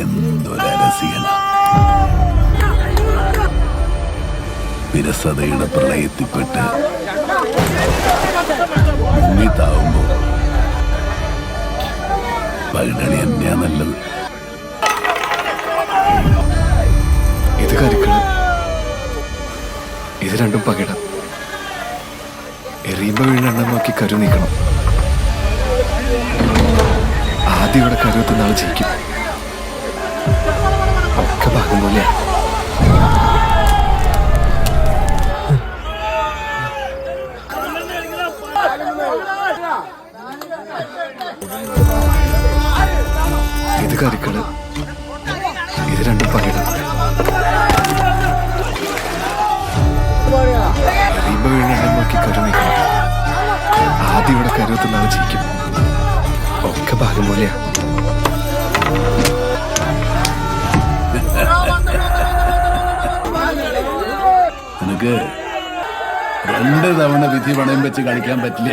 എന്തൊരരസിയന വിരസതയുടെ പ്രളയത്തിൽപ്പെട്ട് മുങ്ങിത്താവുമ്പോ പൈതണി തന്നെയാ നല്ലത്. ഇത് കരുക്കൾ ഇത് രണ്ടും പകിട. എറിയുമ്പോ വീണെണ്ണം നോക്കി കരു നീക്കണം ആദ്യം ഇവിടെ നാളെ ജയിക്കും. ഒക്കെ ഭാഗം പോലെയാണ് ഇത് കരിക്കൾ ഇത് രണ്ടും പകിട എറിയുമ്പോ നോക്കി കരു നീക്കണം ആദ്യം ഇവിടെ കരുവത്തുന്ന ആൾ ജയിക്കും. ഒക്കെ ഭാഗം പോലെയാ. നിനക്ക് രണ്ട് തവണ വിധി പണയം വെച്ച് കളിക്കാൻ പറ്റില്ല.